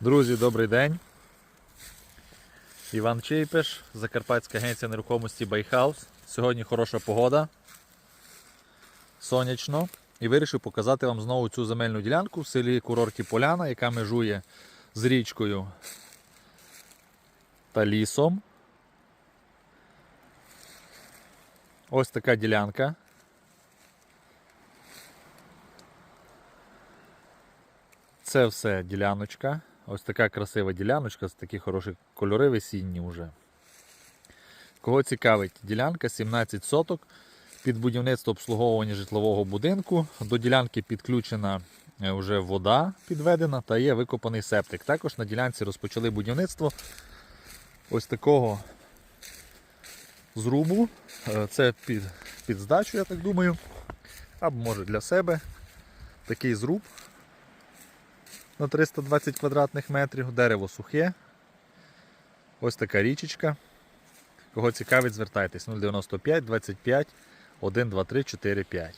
Друзі, добрий день. Іван Чейпеш, Закарпатська агенція нерухомості Байхаус. Сьогодні хороша погода. Сонячно. І вирішив показати вам знову цю земельну ділянку в селі Курорті Поляна, яка межує з річкою та лісом. Ось така ділянка. Це все діляночка. Ось така красива діляночка, такі хороші кольори весінні вже. Кого цікавить, ділянка 17 соток під будівництво обслуговування житлового будинку. До ділянки підключена е, вже вода підведена та є викопаний септик. Також на ділянці розпочали будівництво ось такого зрубу. Е, Це під, під здачу, я так думаю. Або може для себе такий зруб на 320 квадратних метрів, дерево сухе. Ось така річечка. Кого цікавить, звертайтесь 095 25 123 45.